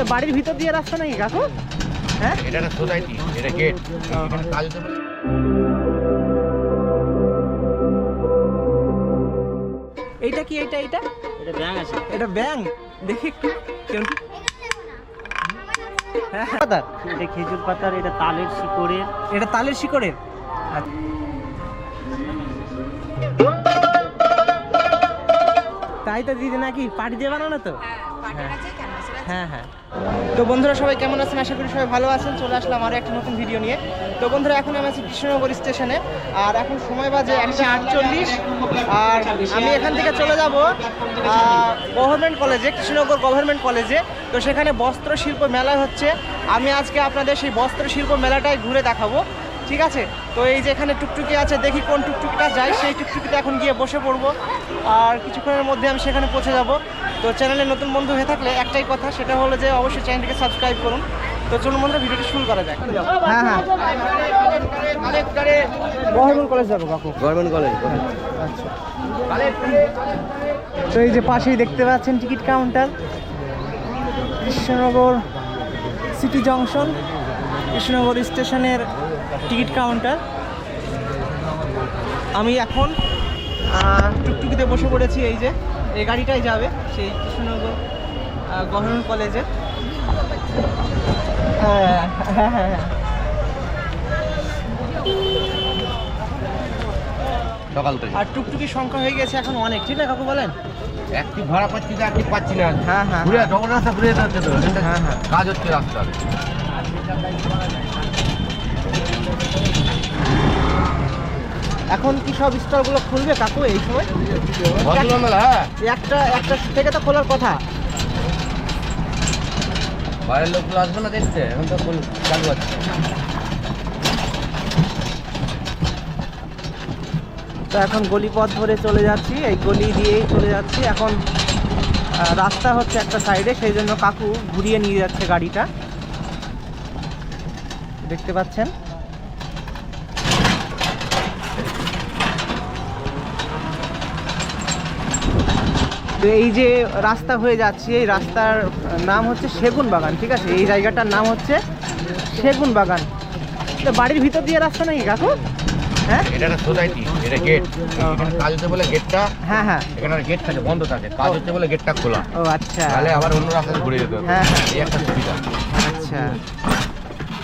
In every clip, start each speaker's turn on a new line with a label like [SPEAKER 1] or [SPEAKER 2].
[SPEAKER 1] এটা বাড়ির ভিতর দিয়ে রাস্তা নাকি কাকু হ্যাঁ?
[SPEAKER 2] এটা একটা সোসাইটি এটা গেট কাজ
[SPEAKER 1] এইটা কি এইটা এইটা?
[SPEAKER 3] এটা ব্যাং আছে।
[SPEAKER 1] এটা ব্যাংক দেখি একটু কেমন? হ্যাঁ হ্যাঁ,
[SPEAKER 3] এটা খেজুর পাতার এটা তালের শিকড়ের।
[SPEAKER 1] এটা তালের শিকড়ের। তাই তো দিদি নাকি পাটি দিয়ে বানানো তো? হ্যাঁ হ্যাঁ হ্যাঁ। তো বন্ধুরা সবাই কেমন আছেন? আশা করি সবাই ভালো আছেন। চলে আসলাম আরও একটা নতুন ভিডিও নিয়ে। তো বন্ধুরা, এখন আমি আছি কৃষ্ণনগর স্টেশনে আর এখন সময় বাজে একটা আটচল্লিশ। আর আমি এখান থেকে চলে যাব গভর্নমেন্ট কলেজে কৃষ্ণনগর গভর্নমেন্ট কলেজে তো সেখানে বস্ত্র শিল্প মেলা হচ্ছে। আমি আজকে আপনাদের সেই বস্ত্র শিল্প মেলাটাই ঘুরে দেখাবো। ঠিক আছে? তো এই যে এখানে টুকটুকি আছে, দেখি কোন টুকটুকিটা যায়। সেই টুকটুকিতে এখন গিয়ে বসে পড়ব। আর কিছুক্ষণের মধ্যে আমি সেখানে পৌঁছে যাব। তো চ্যানেলে নতুন বন্ধু হয়ে থাকলে একটাই কথা সেটা হলো যে অবশ্যই চ্যানেলটিকে সাবস্ক্রাইব করুন। তো চলুন বন্ধুরা ভিডিওটি শুরু করা যাক। হ্যাঁ হ্যাঁ। গভর্নমেন্ট কলেজ যাব কাকু।
[SPEAKER 2] Government college.
[SPEAKER 1] আচ্ছা। তো এই যে পাশেই দেখতে পাচ্ছেন ticket counter Krishnanagar city junction Krishnanagar স্টেশনের টিকিট কাউন্টার। আমি এখন টুকটুকিতে বসে পড়েছি এই যে। এই গাড়িটাই যাবে সেই কৃষ্ণনগর গভর্নমেন্ট কলেজে। হ্যাঁ হ্যাঁ হ্যাঁ হ্যাঁ।
[SPEAKER 2] সকাল থেকে।
[SPEAKER 1] আর টুকটুকির সংখ্যা হয়ে গেছে এখন অনেক ঠিক না কাকু বলেন?
[SPEAKER 2] একটি ভাড়া পাচ্ছি না একটি পাচ্ছি না।
[SPEAKER 1] হ্যাঁ হ্যাঁ
[SPEAKER 2] ঘুরে ডবল রাস্তা ঘুরে যেতে হচ্ছে তো
[SPEAKER 1] হ্যাঁ, হ্যাঁ।
[SPEAKER 2] কাজ হচ্ছে রাস্তার।
[SPEAKER 1] এখন কি সব স্টলগুলো খুলবে কাকু এই সময়?
[SPEAKER 2] হ্যাঁ।
[SPEAKER 1] একটা একটা থেকে তো খোলার কথা।
[SPEAKER 2] বাইরের লোকগুলো আসবে না দেখতে? এখন তো চালু আছে।
[SPEAKER 1] তো এখন গলিপথ ধরে চলে যাচ্ছি এই গলি দিয়েই চলে যাচ্ছি। এখন রাস্তা হচ্ছে একটা সাইডে সেই জন্য কাকু ঘুরিয়ে নিয়ে যাচ্ছে গাড়িটা। দেখতে পাচ্ছেন? তো এই যে রাস্তা হয়ে যাচ্ছে এই রাস্তার নাম হচ্ছে সেগুন বাগান ঠিক আছে? এই জায়গাটার নাম হচ্ছে সেগুন বাগান। তো বাড়ির ভিতর দিয়ে রাস্তা নাকি কাকু? হ্যাঁ?
[SPEAKER 2] এটা একটা সোসাইটি এটা গেট। এখানে কাজ হচ্ছে বলে গেটটা
[SPEAKER 1] হ্যাঁ হ্যাঁ।
[SPEAKER 2] এখানে গেট থাকে বন্ধ থাকে কাজ হচ্ছে বলে গেটটা খোলা।
[SPEAKER 1] ও আচ্ছা।
[SPEAKER 2] তাহলে আবার অন্য ঘুরে যেতে হবে।
[SPEAKER 1] হ্যাঁ, হ্যাঁ।
[SPEAKER 2] এই একটা সুবিধা।
[SPEAKER 1] আচ্ছা।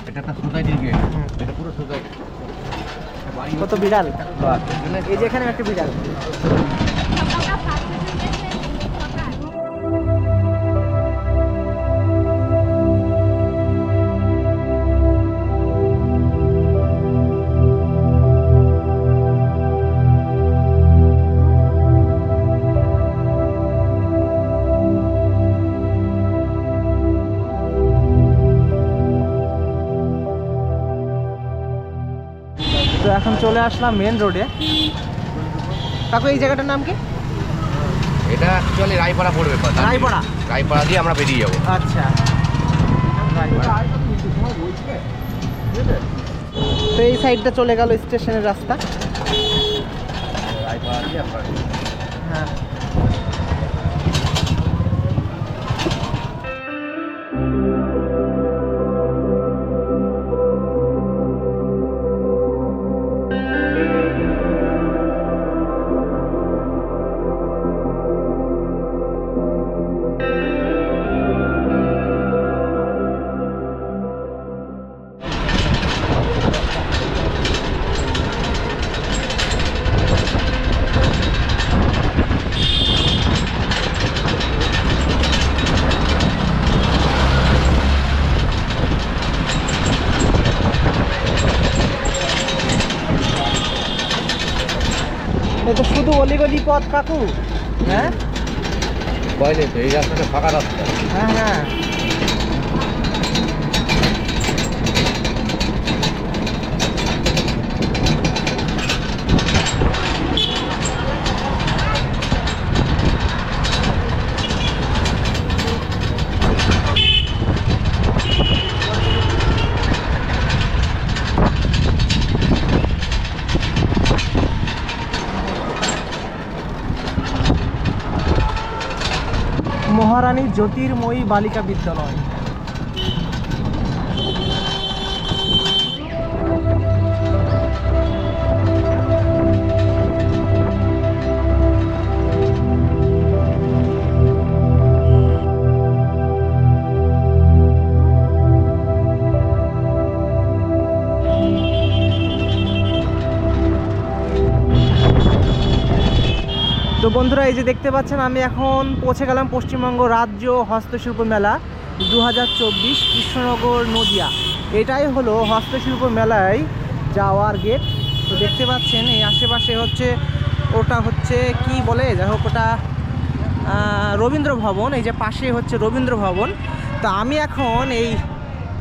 [SPEAKER 2] এটা একটা সোসাইটির গেট। এটা পুরো সোসাইটি।
[SPEAKER 1] কত বিড়াল? এই যে এখানে একটা বিড়াল। আসলাম মেন রোডে কাকু এই জায়গাটার নাম কি?
[SPEAKER 2] এটা অ্যাকচুয়ালি রায়পাড়া পড়বে কথা
[SPEAKER 1] রায়পাড়া?
[SPEAKER 2] রায়পাড়া দিয়ে আমরা বেরিয়ে যাব।
[SPEAKER 1] আচ্ছা। তো এই সাইডটা চলে গেল স্টেশনের রাস্তা।
[SPEAKER 2] রায়পাড়া দিয়ে আমরা
[SPEAKER 1] হ্যাঁ। পথ কাকু হ্যাঁ?
[SPEAKER 2] নেই তো এই রাস্তাটা ফাঁকা রাস্তা।
[SPEAKER 1] হ্যাঁ হ্যাঁ। জ্যোতির্ময়ী বালিকা বিদ্যালয়। বন্ধুরা, এই যে দেখতে পাচ্ছেন, আমি এখন পৌঁছে গেলাম পশ্চিমবঙ্গ রাজ্য হস্তশিল্প মেলা দু হাজার চব্বিশ কৃষ্ণনগর নদিয়া। এটাই হলো হস্তশিল্প মেলায় যাওয়ার গেট তো দেখতে পাচ্ছেন, এই আশেপাশে হচ্ছে, ওটা হচ্ছে কি বলে? যাই হোক, ওটা রবীন্দ্র ভবন, এই যে পাশে হচ্ছে রবীন্দ্র ভবন। তো আমি এখন এই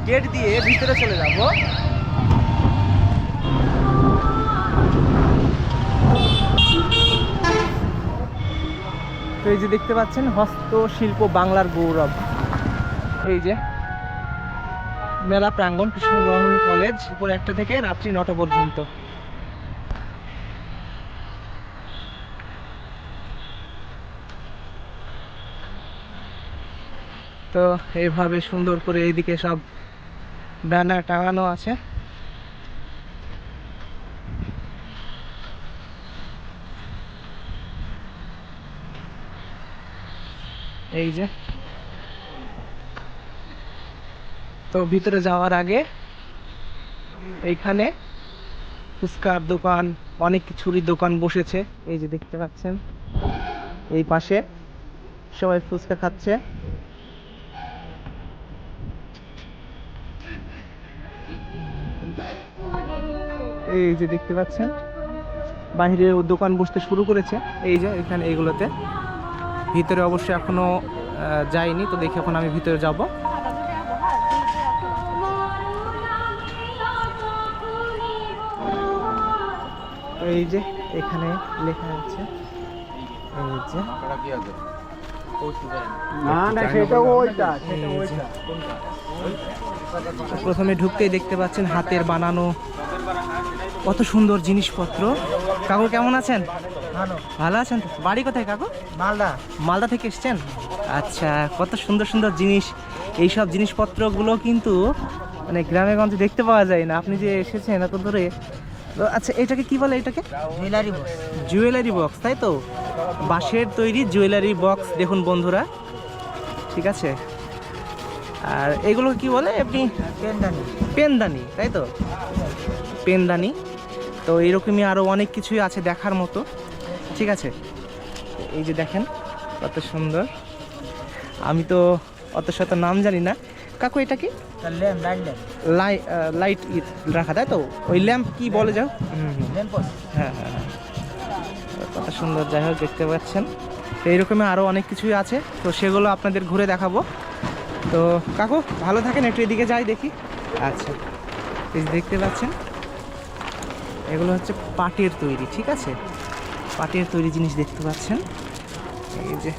[SPEAKER 1] গেট দিয়ে ভিতরে চলে যাব। তো এই যে দেখতে পাচ্ছেন, হস্তশিল্প বাংলার গৌরব। এই যে মেলা প্রাঙ্গণ কৃষ্ণগ্রহণ কলেজ, উপরে একটা থেকে রাত্রি নটা পর্যন্ত। তো এইভাবে সুন্দর করে এইদিকে সব ব্যানার টাঙানো আছে। এই যে। তো ভিতরে যাওয়ার আগে এইখানে ফুচকার দোকান, অনেক কিছুরই দোকান বসেছে। এই যে দেখতে পাচ্ছেন, এই পাশে সবাই ফুচকা খাচ্ছে। এই যে দেখতে পাচ্ছেন বাইরে দোকান বসতে শুরু করেছে। এই যে এখানে এইগুলোতে ভিতরে অবশ্যই এখনও আহ, যাইনি তো দেখি এখন আমি ভিতরে যাব। এই যে এখানে লেখা আছে। এই যে। প্রথমে ঢুকতেই দেখতে পাচ্ছেন হাতের বানানো। কত সুন্দর জিনিসপত্র। কাকু কেমন আছেন?
[SPEAKER 3] ভালো।
[SPEAKER 1] ভালো আছেন তো? বাড়ি কোথায় কাকু?
[SPEAKER 3] মালদা।
[SPEAKER 1] মালদা থেকে এসছেন? আচ্ছা কত সুন্দর সুন্দর জিনিস। এই সব জিনিসপত্রগুলো কিন্তু মানে গ্রামে গঞ্জে দেখতে পাওয়া যায় না। আপনি যে এসেছেন এত দূরে। তো আচ্ছা এটাকে কি বলে এটাকে?
[SPEAKER 3] Jewellery box.
[SPEAKER 1] জুয়েলারি বক্স তাই তো? বাঁশের তৈরি জুয়েলারি বক্স দেখুন বন্ধুরা। ঠিক আছে? আর এগুলো কি বলে আপনি?
[SPEAKER 3] পেনদানি।
[SPEAKER 1] পেনদানি তাই তো? পেনদানি। তো এরকমই আরও অনেক কিছুই আছে দেখার মতো। ঠিক আছে। এই যে দেখেন কত সুন্দর। আমি তো অত শত নাম জানি না। কাকু এটা কি?
[SPEAKER 3] লাইট
[SPEAKER 1] রাখা তাই তো? ওই ল্যাম্প কি বলে যাও? হুম হুম হ্যাঁ হ্যাঁ হ্যাঁ। কত সুন্দর যাই হোক দেখতে পাচ্ছেন। তো এইরকমই আরও অনেক কিছুই আছে। তো সেগুলো আপনাদের ঘুরে দেখাবো। তো কাকু ভালো থাকেন একটু এদিকে যাই দেখি। আচ্ছা এই দেখতে পাচ্ছেন এগুলো হচ্ছে পাটের তৈরি ঠিক আছে? পাটের তৈরি জিনিস দেখতে পাচ্ছেন। এই যে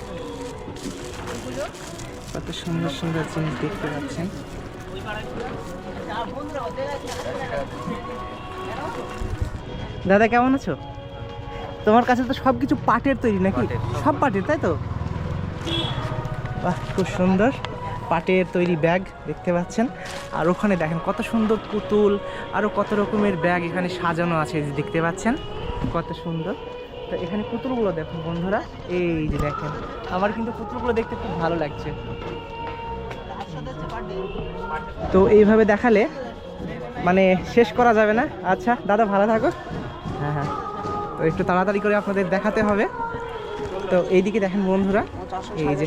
[SPEAKER 1] কত সুন্দর সুন্দর জিনিস দেখতে পাচ্ছেন। দাদা কেমন আছো? তোমার কাছে তো সব কিছু পাটের তৈরি নাকি?
[SPEAKER 2] সব
[SPEAKER 1] পাটের তাই তো? বাহ খুব সুন্দর। পাটের তৈরি ব্যাগ দেখতে পাচ্ছেন। আর ওখানে দেখেন কত সুন্দর পুতুল আরও কত রকমের ব্যাগ এখানে সাজানো আছে দেখতে পাচ্ছেন। কত সুন্দর। তো এখানে পুতুলগুলো দেখুন বন্ধুরা। এই যে দেখেন আমার কিন্তু পুতুলগুলো দেখতে খুব ভালো লাগছে। তো এইভাবে দেখালে মানে শেষ করা যাবে না? আচ্ছা দাদা ভালো থাকো। হ্যাঁ হ্যাঁ। তো একটু তাড়াতাড়ি করে আপনাদের দেখাতে হবে। তো এইদিকে দেখেন বন্ধুরা এই যে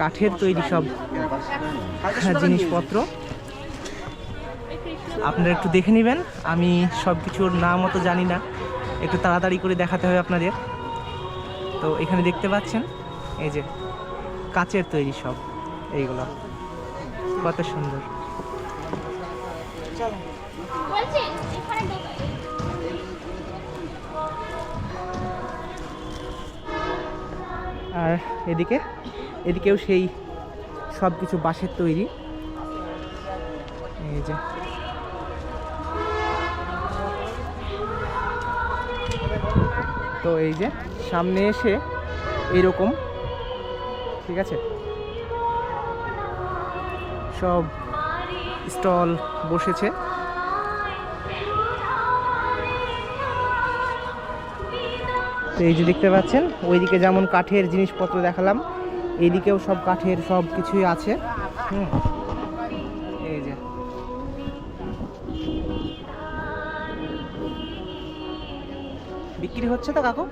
[SPEAKER 1] কাঠের তৈরি সব হ্যাঁ, জিনিসপত্র। আপনারা একটু দেখে নেবেন। আমি সব কিছুর নাম অত জানি না। একটু তাড়াতাড়ি করে দেখাতে হবে আপনাদের। তো এখানে দেখতে পাচ্ছেন, এই যে কাচের তৈরি সব, এইগুলো। কত সুন্দর। আর এদিকে, এদিকেও সেই সব কিছু বাঁশের তৈরি। এই যে। তো এই যে সামনে এসে এইরকম, ঠিক আছে? সব স্টল বসেছে। তো এই যে দেখতে পাচ্ছেন, ওইদিকে যেমন কাঠের জিনিসপত্র দেখালাম, এইদিকেও সব কাঠের সব কিছুই আছে। হুম। বিক্রি হচ্ছে তো কাকু?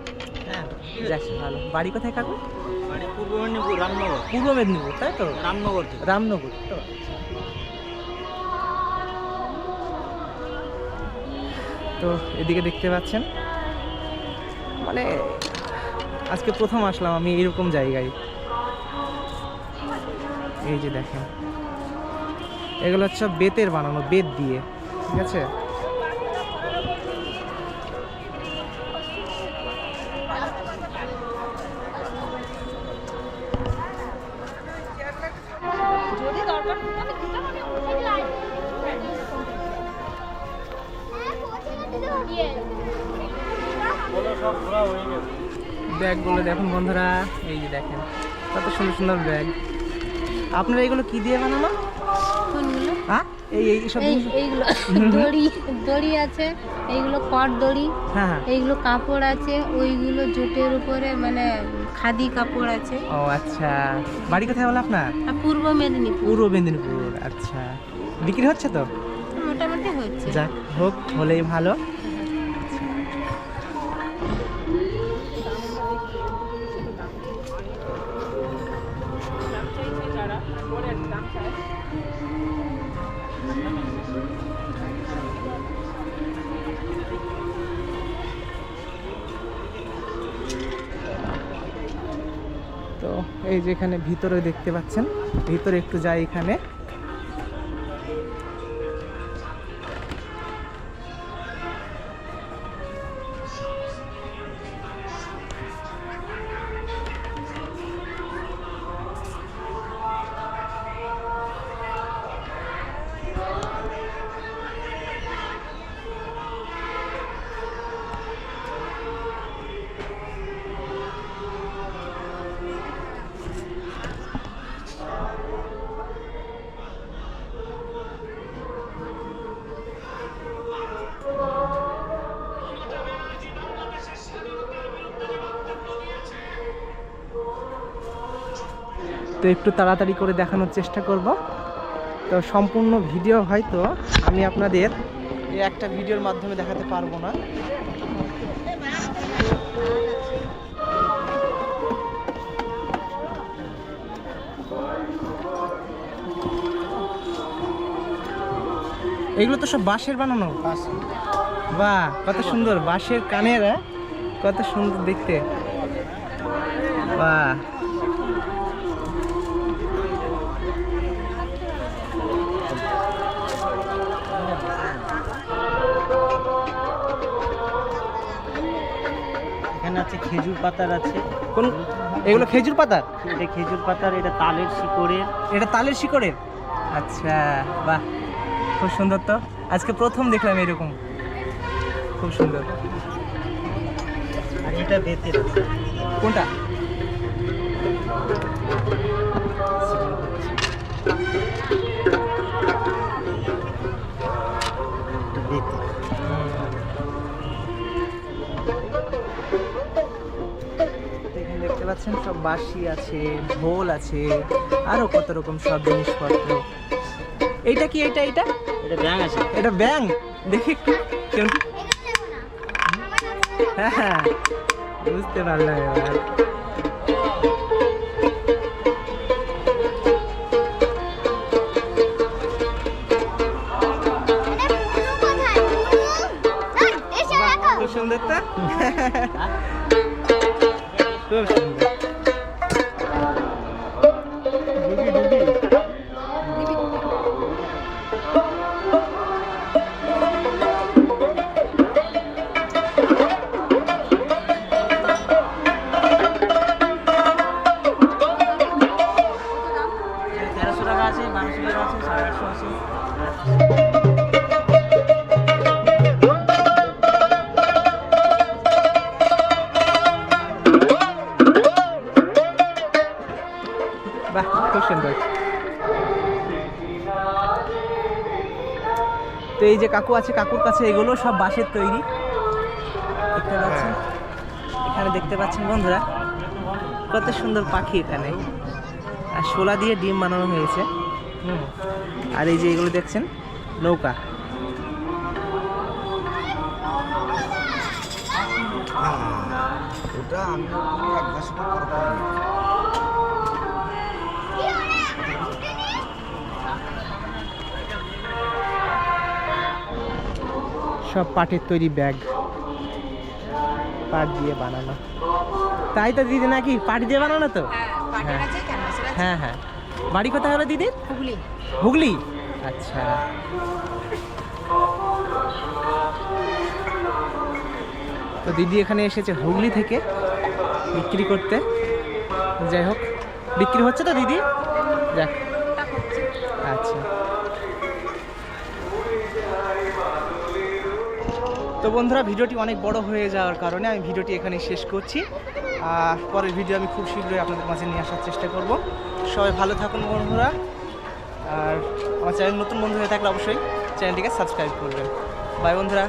[SPEAKER 1] হ্যাঁ যাক ভালো। বাড়ি কোথায় কাকু?
[SPEAKER 3] মানে পূর্ব মেদিনীপুর রামনগর।
[SPEAKER 1] পূর্ব মেদিনীপুর তাই তো?
[SPEAKER 3] রামনগর
[SPEAKER 1] রামনগর তো। তো এদিকে দেখতে পাচ্ছেন? মানে আজকে প্রথম আসলাম আমি এরকম জায়গায়। এই যে দেখেন। এগুলো হচ্ছে বেতের বানানো বেত দিয়ে ঠিক আছে? ব্যাগগুলো দেখুন বন্ধুরা এই যে দেখেন কত সুন্দর সুন্দর ব্যাগ। আপনারা এগুলো কি দিয়ে বানানো হ্যাঁ? এই এই সব
[SPEAKER 4] এইগুলো। দড়ি দড়ি আছে এইগুলো কট দড়ি
[SPEAKER 1] হ্যাঁ হ্যাঁ।
[SPEAKER 4] এইগুলো কাপড় আছে ওইগুলো জুটের উপরে মানে খাদি কাপড় আছে।
[SPEAKER 1] ও আচ্ছা। বাড়ি কোথায় আপনার?
[SPEAKER 4] পূর্ব মেদিনীপুর।
[SPEAKER 1] পূর্ব মেদিনীপুর আচ্ছা। বিক্রি হচ্ছে তো?
[SPEAKER 4] মোটামুটি হচ্ছে।
[SPEAKER 1] যাক হোক হলেই ভালো। এই যে এখানে ভিতরে দেখতে পাচ্ছেন। ভিতরে একটু যাই এখানে। একটু তাড়াতাড়ি করে দেখানোর চেষ্টা করব। তো সম্পূর্ণ ভিডিও হয়তো আমি আপনাদের এই একটা ভিডিওর মাধ্যমে দেখাতে পারব না। এগুলো তো সব বাঁশের বানানো? বাহ কত সুন্দর বাঁশের কানের হ্যাঁ? কত সুন্দর দেখতে। বাহ।
[SPEAKER 3] আছে খেজুর পাতার আছে।
[SPEAKER 1] কোন এগুলো খেজুর পাতার?
[SPEAKER 3] এটা খেজুর পাতার এটা তালের শিকড়ের।
[SPEAKER 1] এটা তালের শিকড়ের? আচ্ছা বাহ খুব সুন্দর তো। আজকে প্রথম দেখলাম এরকম। খুব সুন্দর।
[SPEAKER 3] আর এটা বেতের
[SPEAKER 1] কোনটা?
[SPEAKER 3] বেতের।
[SPEAKER 1] পাচ্ছেন সব বাঁশি আছে ঢোল আছে আরও কত রকম সব জিনিসপত্র। এইটা কি এইটা এইটা?
[SPEAKER 3] এটা ব্যাং আছে।
[SPEAKER 1] এটা ব্যাং দেখি একটু কেমন? হ্যাঁ হ্যাঁ বুঝতে পারলাম এবার। খুব সুন্দর তো? খুব সুন্দর। এই যে কাকু আছে কাকুর কাছে এগুলো সব বাঁশের তৈরি। দেখতে পাচ্ছেন? এখানে দেখতে পাচ্ছেন বন্ধুরা কত সুন্দর পাখি এখানে। আর শোলা দিয়ে ডিম বানানো হয়েছে। আর এই যে এগুলো দেখছেন নৌকা।
[SPEAKER 5] ফুলটা আমি
[SPEAKER 1] সব পাটের তৈরি ব্যাগ। পাট দিয়ে বানানো। তাই তো দিদি নাকি পাট দিয়ে বানানো তো?
[SPEAKER 6] ক্যানভাসের আছে।
[SPEAKER 1] হ্যাঁ হ্যাঁ। বাড়ি কোথায় হলো দিদির?
[SPEAKER 6] হুগলি।
[SPEAKER 1] হুগলি? আচ্ছা। তো দিদি এখানে এসেছে হুগলি থেকে বিক্রি করতে। যাই হোক বিক্রি হচ্ছে তো দিদি? যাক। আচ্ছা। তো বন্ধুরা, ভিডিওটি অনেক বড় হয়ে যাওয়ার কারণে আমি ভিডিওটি এখানে শেষ করছি। আর পরের ভিডিও আমি খুব শীঘ্রই আপনাদের মাঝে নিয়ে আসার চেষ্টা করব। সবাই ভালো থাকুন বন্ধুরা। আর আমার চ্যানেল নতুন বন্ধু হয়ে থাকলে অবশ্যই চ্যানেলটিকে সাবস্ক্রাইব করবেন। বাই বন্ধুরা।